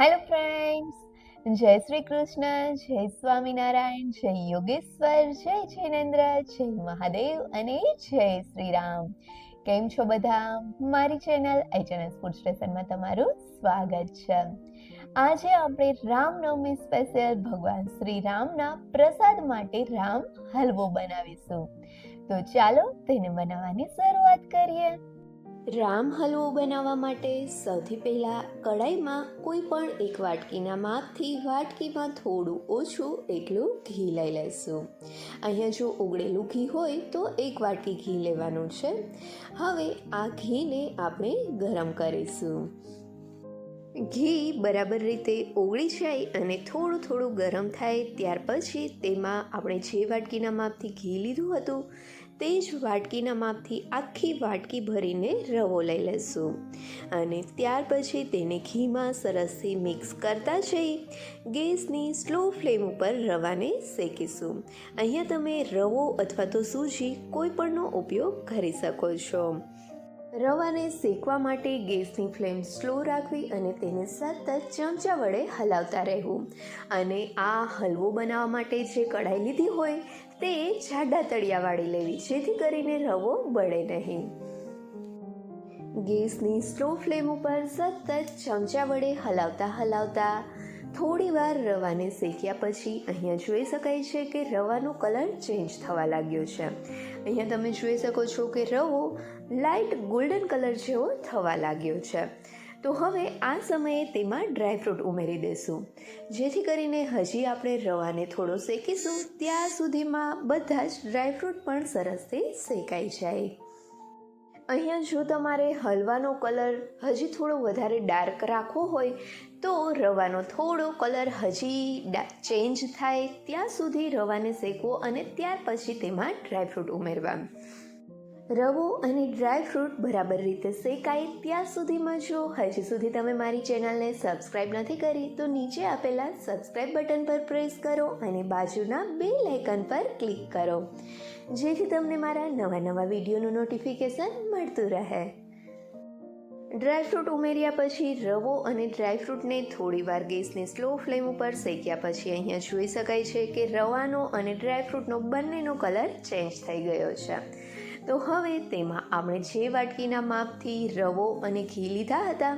Hello friends જય શ્રી કૃષ્ણ, જય સ્વામિનારાયણ, જય યોગેશ્વર, જય જૈનેન્દ્ર, જય મહાદેવ અને જય શ્રી રામ. કેમ છો બધા? મારી ચેનલ એચએનએસ ફૂડ સ્ટેશનમાં તમારું સ્વાગત છે. આજે આપણે રામનવમી સ્પેશિયલ ભગવાન શ્રી રામના પ્રસાદ માટે રામ હલવો બનાવીશું. તો ચાલો તેને બનાવવાની શરૂઆત કરીએ. રામ હલવો બનાવવા માટે સૌથી પહેલાં કડાઈમાં કોઈ પણ એક વાટકીના માપથી વાટકીમાં થોડું ઓછું એટલું ઘી લઈ લઈશું. અહીંયા જો ઉગળેલું ઘી હોય તો એક વાટકી ઘી લેવાનું છે. હવે આ ઘીને આપણે ગરમ કરીશું. ઘી બરાબર રીતે ઓગળી જાય અને થોડું થોડું ગરમ થાય ત્યાર પછી તેમાં આપણે જે વાટકીના માપથી ઘી લીધું હતું તે જ વાટકીના માપથી આખી વાટકી ભરીને રવો લઈ લઈશું અને ત્યાર પછી તેને ઘીમાં સરસથી મિક્સ કરતા જઈ ગેસની સ્લો ફ્લેમ ઉપર રવાને શેકીશું. અહીંયા તમે રવો અથવા તો સૂજી કોઈ પણનો ઉપયોગ કરી શકો છો. રવાને શેકવા માટે ગેસની ફ્લેમ સ્લો રાખવી અને તેને સતત ચમચા વડે હલાવતા રહેવું. અને આ હલવો બનાવવા માટે જે કઢાઈ લીધી હોય તે જાડા તળિયાવાળી લેવી, જેથી કરીને રવો બળે નહીં. ગેસની સ્લો ફ્લેમ ઉપર સતત ચમચા વડે હલાવતા હલાવતા થોડી વાર રવાને શેક્યા પછી અહીંયા જોઈ શકાય છે કે રવાનો કલર ચેન્જ થવા લાગ્યો છે. અહીંયા તમે જોઈ શકો છો કે રવો લાઇટ ગોલ્ડન કલર જેવો થવા લાગ્યો છે. તો હવે આ સમયે તેમાં ડ્રાયફ્રૂટ ઉમેરી દેશું. જેથી કરીને હજી આપણે રવાને થોડો શેકીશું, ત્યાં સુધીમાં બધા જ ડ્રાયફ્રૂટ પણ સરસથી શેકાઈ જાય. અહીંયા જો તમારે હલવાનો કલર હજી થોડો વધારે ડાર્ક રાખવો હોય, તો રવાનો થોડો કલર હજી ચેન્જ થાય ત્યાં સુધી રવાને શેકવો અને ત્યાર પછી તેમાં ડ્રાયફ્રૂટ ઉમેરવા. રવો અને ડ્રાયફ્રૂટ બરાબર રીતે શેકાય ત્યાં સુધીમાં જો હજી સુધી તમે મારી ચેનલને સબસ્ક્રાઈબ નથી કરી તો નીચે આપેલા સબસ્ક્રાઈબ બટન પર પ્રેસ કરો અને બાજુના બે લાઇકન પર ક્લિક કરો. જેથી તમને મારા નવા નવા વિડીયોનું નોટિફિકેશન મળતું રહે. ડ્રાયફ્રૂટ ઉમેર્યા પછી રવો અને ડ્રાયફ્રૂટને થોડીવાર ગેસને સ્લો ફ્લેમ ઉપર શેક્યા પછી અહીંયા જોઈ શકાય છે કે રવાનો અને ડ્રાયફ્રૂટનો બંનેનો કલર ચેન્જ થઈ ગયો છે. તો હવે તેમાં આપણે જે વાટકીના માપથી રવો અને ઘી લીધા હતા,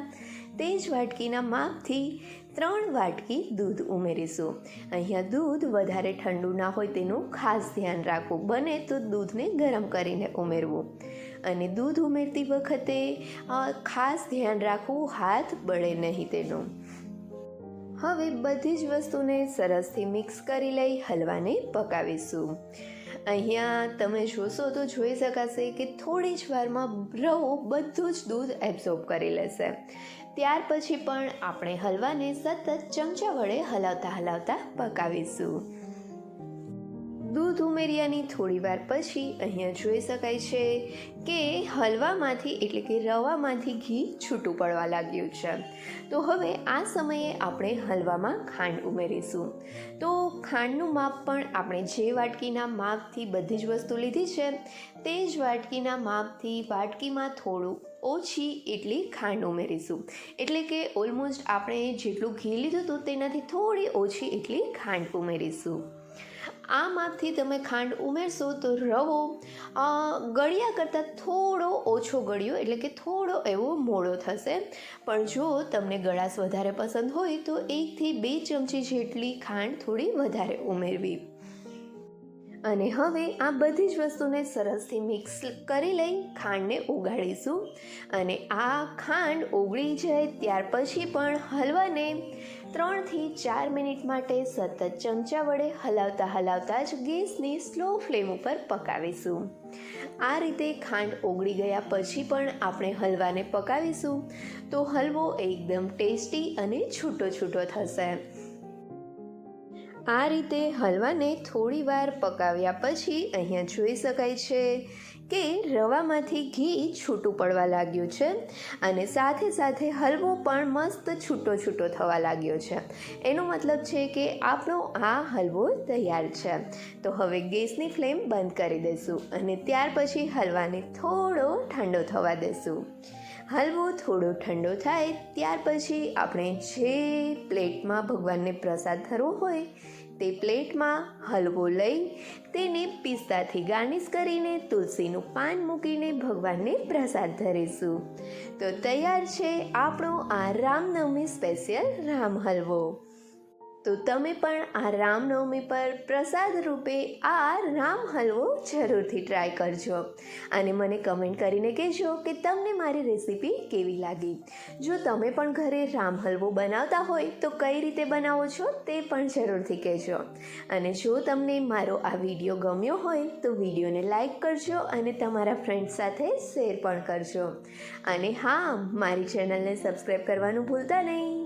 તે જ વાટકીના માપથી ત્રણ વાટકી દૂધ ઉમેરીશું. અહીંયા દૂધ વધારે ઠંડુ ના હોય તેનું ખાસ ધ્યાન રાખવું. બને તો દૂધને ગરમ કરીને ઉમેરવું. અને દૂધ ઉમેરતી વખતે ખાસ ધ્યાન રાખવું, હાથ બળે નહીં તેનું. હવે બધી જ વસ્તુને સરસથી મિક્સ કરી લઈ હલવાને પકાવીશું. અહીંયા તમે જોશો તો જોઈ શકાશે કે થોડી જ વારમાં રવો બધું જ દૂધ એબ્ઝોર્બ કરી લેશે. ત્યાર પછી પણ આપણે હલવાને સતત ચમચા વડે હલાવતા હલાવતા પકાવીશું. દૂધ ઉમેર્યાની થોડી વાર પછી અહીંયા જોઈ શકાય છે કે હલવામાંથી એટલે કે રવામાંથી ઘી છૂટું પડવા લાગ્યું છે. તો હવે આ સમયે આપણે હલવામાં ખાંડ ઉમેરીશું. તો ખાંડનું માપ પણ આપણે જે વાટકીના માપથી બધી જ વસ્તુ લીધી છે, તે જ વાટકીના માપથી વાટકીમાં થોડું ઓછી એટલી ખાંડ ઉમેરીશું. એટલે કે ઓલમોસ્ટ આપણે જેટલું ઘી લીધું હતું તેનાથી થોડી ઓછી એટલી ખાંડ ઉમેરીશું. આ માપથી તમે ખાંડ ઉમેરશો તો રવો ગળ્યા કરતાં થોડો ઓછો ગળ્યો, એટલે કે થોડો એવો મોડો થશે. પણ જો તમને ગળાશ વધારે પસંદ હોય તો એકથી બે ચમચી જેટલી ખાંડ થોડી વધારે ઉમેરવી. અને હવે આ બધી જ વસ્તુને સરસથી મિક્સ કરી લઈ ખાંડને ઓગાળીશું અને આ ખાંડ ઓગળી જાય ત્યાર પછી પણ હલવાને ત્રણથી ચાર મિનિટ માટે સતત ચમચા વડે હલાવતા હલાવતા જ ગેસની સ્લો ફ્લેમ ઉપર પકાવીશું. આ રીતે ખાંડ ઓગળી ગયા પછી પણ આપણે હલવાને પકાવીશું. તો હલવો એકદમ ટેસ્ટી અને છૂટો છૂટો થશે. આ રીતે હલવાને થોડીવાર પકાવ્યા પછી અહીંયા જોઈ શકાય છે કે રવામાંથી ઘી છૂટું પડવા લાગ્યું છે અને સાથે સાથે હલવો પણ મસ્ત છૂટો છૂટો થવા લાગ્યો છે. એનો મતલબ છે કે આપણો આ હલવો તૈયાર છે. તો હવે ગેસની ફ્લેમ બંધ કરી દઈશું અને ત્યાર પછી હલવાને થોડો ઠંડો થવા દઈશું. હલવો થોડો ઠંડો થાય ત્યાર પછી આપણે જે પ્લેટમાં ભગવાનને પ્રસાદ ધરવો હોય તે પ્લેટમાં હલવો લઈ તેને પિસ્તાથી ગાર્નિશ કરીને તુલસીનું પાન મૂકીને ભગવાનને પ્રસાદ ધરીશું. તો તૈયાર છે આપણો આ રામનવમી સ્પેશિયલ રામ હલવો. તો તમે પણ આ રામનવમી પર પ્રસાદ રૂપે આ રામ હલવો જરૂરથી ટ્રાય કરજો. અને મને કમેન્ટ કરીને કહેજો કે તમને મારી રેસીપી કેવી લાગી? જો તમે પણ ઘરે રામ હલવો બનાવતા હોય તો કઈ રીતે બનાવો છો તે પણ જરૂરથી કહેજો. અને જો તમને મારો આ વીડિયો ગમ્યો હોય તો વિડીયોને લાઈક કરજો અને તમારા ફ્રેન્ડ્સ સાથે શેર પણ કરજો. અને હા, મારી ચેનલને સબસ્ક્રાઈબ કરવાનું ભૂલતા નહીં.